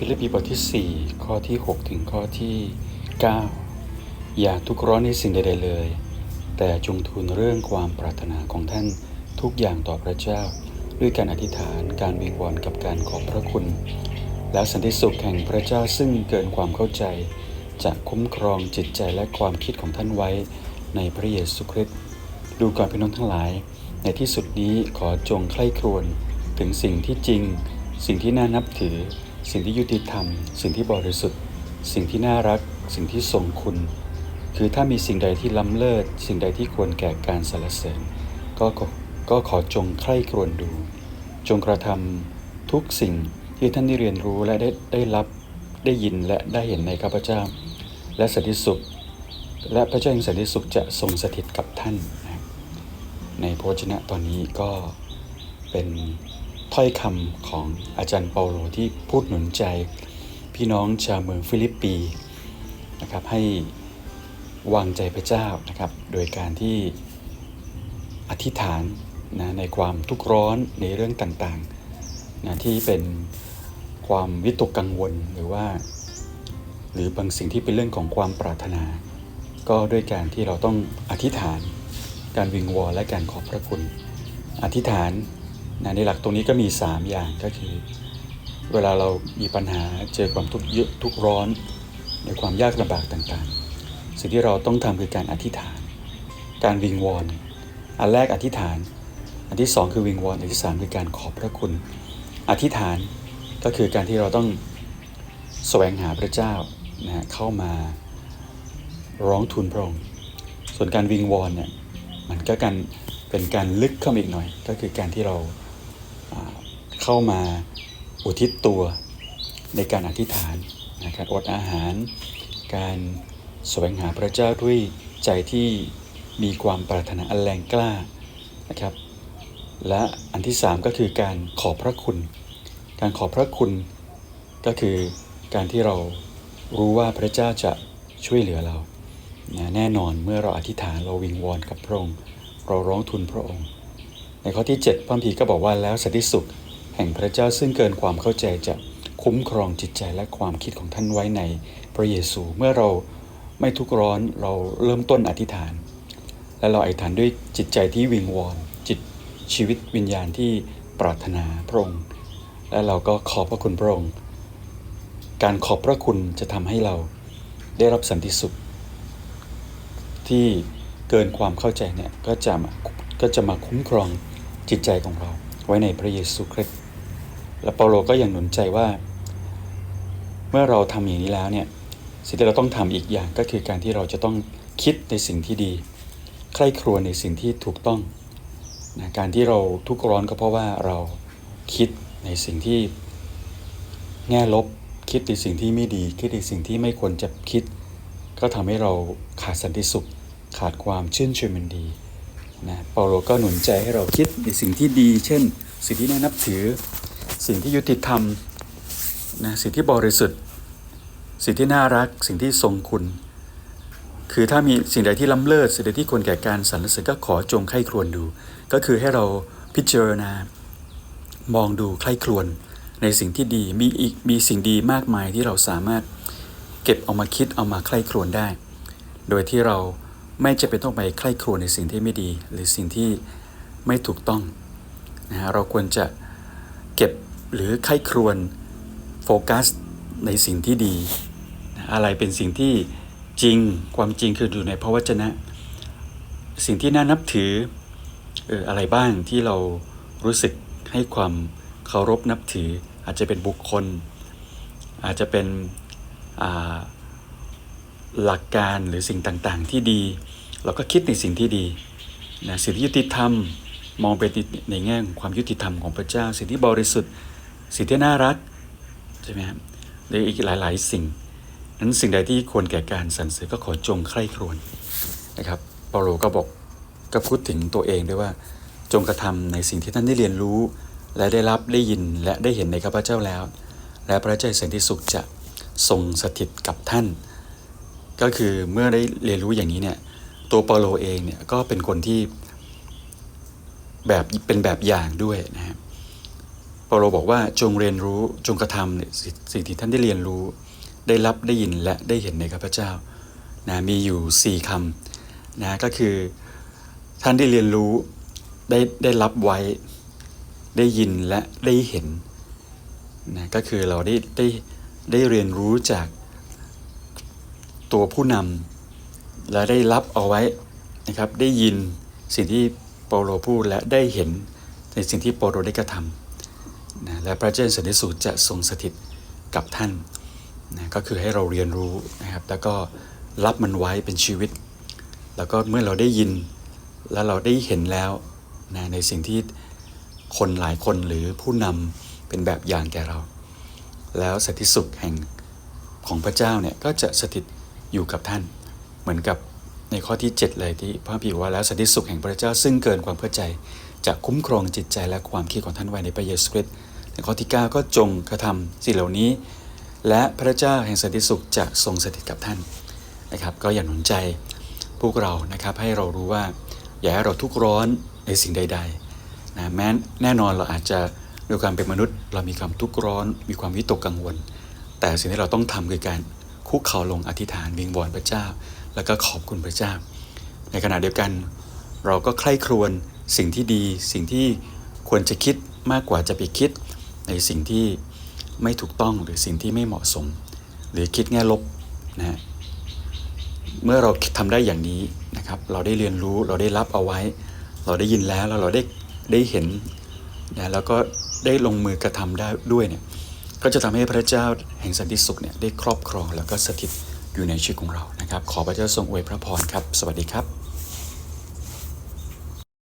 ฟิลิปปีบทที่ 4 ข้อที่ 6 ถึงข้อที่ 9 อย่าทุกข์ร้อนในสิ่งใด ๆ เลย แต่จงทูลเรื่องความปรารถนาของท่านทุกอย่างต่อพระเจ้า ด้วยการอธิษฐานการวิงวอนกับการขอบพระคุณ แล้วสันติสุขแห่งพระเจ้าซึ่งเกินความเข้าใจ จะคุ้มครองจิตใจและความคิดของท่านไว้ในพระเยซูคริสต์ดูก่อนพี่น้องทั้งหลาย ในที่สุดนี้ขอจงใคร่ครวญถึงสิ่งที่จริง สิ่งที่น่านับถือ สิ่งที่ยุติธรรม สิ่งที่บริสุทธิ์ สิ่งที่น่ารัก สิ่งที่ทรงคุณ คือถ้ามีสิ่งใดที่ล้ำเลิศ สิ่งใดที่ควรแก่การสรรเสริญก็ขอก็ขอจงใคร่ครวญดู จงกระทำทุกสิ่งที่ท่านได้เรียนรู้และได้ได้รับได้ยินและได้เห็นในข้าพเจ้า และสันติสุข และพระเจ้าแห่งสันติสุขจะทรงสถิตกับท่าน ในโพชนะตอนนี้ก็เป็น ถ้อยคำของอาจารย์เปาโลที่พูดหนุนใจ พี่น้องชาวเมืองฟิลิปปีนะครับให้วางใจพระเจ้านะครับ โดยการที่อธิษฐานนะในความทุกข์ร้อนในเรื่องต่างๆนะที่เป็นความวิตกกังวลหรือว่า หรือบางสิ่งที่เป็นเรื่องของความปรารถนา ก็ด้วยการที่เราต้องอธิษฐาน การวิงวอนและการขอบพระคุณ อธิษฐาน นะในหลักตรงนี้ก็มี 3 อย่างก็คือ เวลาเรามีปัญหาเจอความทุกข์เยอะทุกข์ร้อนในความยากลำบากต่างๆ สิ่งที่เราต้องทำคือการอธิษฐาน การวิงวอน อันแรกอธิษฐาน อันที่สองคือวิงวอนอันที่สามคือการขอบพระคุณ อธิษฐานก็คือการที่เราต้องแสวงหาพระเจ้านะเข้ามาร้องทูลพระองค์ส่วนการวิงวอนเนี่ยมันก็การเป็นการลึกเข้ามาอีกหน่อย ก็คือการที่เรา เข้ามาอุทิศตัวในการอธิษฐานนะครับอดอาหาร การแสวงหาพระเจ้าด้วยใจที่มีความปรารถนาอันแรงกล้านะครับ และอันที่สามก็คือการขอบพระคุณ การขอบพระคุณก็คือการที่เรารู้ว่าพระเจ้าจะช่วยเหลือเรานะแน่นอนเมื่อเราอธิษฐานเราวิงวอนกับพระองค์ เราร้องทูลพระองค์ ในข้อที่ 7พระคัมภีก็บอกว่าแล้วสันติสุข แห่งพระเจ้าซึ่งเกินความเข้าใจจะคุ้มครองจิตใจและความคิดของท่านไว้ในพระเยซูเมื่อเราไม่ทุกร้อนเราเริ่มต้นอธิษฐาน และเราอธิษฐานด้วยจิตใจที่วิงวอนจิตชีวิตวิญญาณที่ปรารถนาพระองค์และเราก็ขอบพระคุณพระองค์การขอบพระคุณจะทำให้เราได้รับสันติสุข ที่เกินความเข้าใจเนี่ยก็จะก็จะมาคุ้มครองจิตใจของเรา ไว้ในพระเยซูคริสต์ และเปาโลก็ยังหนุนใจว่า เมื่อเราทำอย่างนี้แล้วเนี่ยสิ่งที่เราต้องทำอีกอย่างก็คือการที่เราจะต้องคิดในสิ่งที่ดี ใคร่ครวญในสิ่งที่ถูกต้องนะการที่เราทุกข์ร้อนก็เพราะว่าเราคิดในสิ่งที่แง่ลบ คิดในสิ่งที่ไม่ดี คิดในสิ่งที่ไม่ควรจะคิด ก็ทำให้เราขาดสันติสุข ขาดความชื่นชมมันดีนะเปาโลก็หนุนใจให้เราคิดในสิ่งที่ดี เช่น สิ่งที่น่านับถือ สิ่งที่ยุติธรรมนะสิ่งที่บริสุทธิ์ สิ่งที่น่ารัก สิ่งที่ทรงคุณ คือถ้ามีสิ่งใดที่ล้ำเลิศสิ่งใดที่ควรแก่การสรรเสริญก็ขอจงใคร่ครวญดู ก็คือให้เราพิจารณามองดูใคร่ครวญในสิ่งที่ดีมีอีกมีสิ่งดีมากมายที่เราสามารถเก็บเอามาคิดเอามาใคร่ครวญได้ โดยที่เราไม่จะเป็นต้องไปใคร่ครวญในสิ่งที่ไม่ดี หรือสิ่งที่ไม่ถูกต้องนะฮะเราควรจะ หรือใครครวญโฟกัสในสิ่งที่ดี อะไรเป็นสิ่งที่จริงความจริงคืออยู่ในพระวจนะ สิ่งที่น่านับถือเอออะไรบ้างที่เรารู้สึกให้ความเคารพนับถือ อาจจะเป็นบุคคล อาจจะเป็นหลักการหรือสิ่งต่างๆ ที่ดี เราก็คิดในสิ่งที่ดีนะสิ่งที่ยุติธรรมมองไปในแง่ของความยุติธรรมของพระเจ้า สิ่งที่บริสุทธิ์ สิ่งที่น่ารักใช่ไหมครับหรืออีกหลาย ๆ สิ่ง นั้นสิ่งใดที่ควรแก่การสรรเสริญก็ขอจงใคร่ครวญนะครับเปาโลก็บอกก็พูดถึงตัวเองด้วยว่าจงกระทำในสิ่งที่ท่านได้เรียนรู้ และได้รับได้ยินและได้เห็นในข้าพเจ้าแล้ว และพระเจ้าสันติสุขจะทรงสถิตกับท่าน ก็คือเมื่อได้เรียนรู้อย่างนี้เนี่ยตัวเปาโลเองเนี่ยก็เป็นคนที่แบบเป็นแบบอย่างด้วยนะครับ เปาโลบอกว่าจงเรียนรู้จงกระทำเนี่ยสิ่งที่ท่านได้เรียนรู้ ได้รับได้ยินและได้เห็นในข้าพเจ้านะมีอยู่ 4คำนะก็คือท่านได้เรียนรู้ได้ได้รับไว้ได้ยินและได้เห็นนะก็คือเราได้ได้ได้เรียนรู้จากตัวผู้นำและได้รับเอาไว้นะครับได้ยินสิ่งที่เปาโลพูดและได้เห็นในสิ่งที่เปาโลได้กระทำ นะและพระเจ้าสันติสุขจะทรงสถิตกับท่านนะก็คือให้เราเรียนรู้นะครับ แล้วก็รับมันไว้เป็นชีวิต แล้วก็เมื่อเราได้ยินแล้วเราได้เห็นแล้วนะในสิ่งที่คนหลายคนหรือผู้นำเป็นแบบอย่างแก่เรา แล้วสันติสุขแห่งของพระเจ้าเนี่ยก็จะสถิตอยู่กับท่าน เหมือนกับในข้อที่ 7 เลยที่พระพิว่าแล้วสันติสุขแห่งพระเจ้าซึ่งเกินความเข้าใจจะคุ้มครองจิตใจและความคิดของท่านไว้ในพระเยซูคริสต์ ในข้อที่ 9 ก็จงกระทำสิ่งเหล่านี้ และพระเจ้าแห่งสันติสุขจะทรงสถิตกับท่านนะครับ ก็อย่าหนุนใจพวกเรานะครับให้เรารู้ว่า อย่าให้เราทุกข์ร้อนในสิ่งใดๆนะแม้แน่นอนเราอาจจะด้วยความเป็นมนุษย์ เรามีความทุกข์ร้อน มีความวิตกกังวล แต่สิ่งที่เราต้องทำคือการคุกเข่าลงอธิษฐานวิงวอนพระเจ้า แล้วก็ขอบคุณพระเจ้า ในขณะเดียวกัน เราก็ใคร่ครวญสิ่งที่ดี สิ่งที่ควรจะคิดมากกว่าจะไปคิด ในสิ่งที่ไม่ถูกต้องหรือสิ่งที่ไม่เหมาะสม หรือคิดแง่ลบนะฮะเมื่อเราทำได้อย่างนี้นะครับ เราได้เรียนรู้เราได้รับเอาไว้ เราได้ยินแล้วแล้วเราได้ได้เห็นนะแล้วก็ได้ลงมือกระทำได้ด้วยเนี่ยก็จะทำให้พระเจ้าแห่งสันติสุขเนี่ยได้ครอบครองแล้วก็สถิตอยู่ในชีวิตของเรานะครับ ขอพระเจ้าทรงอวยพระพรครับ สวัสดีครับ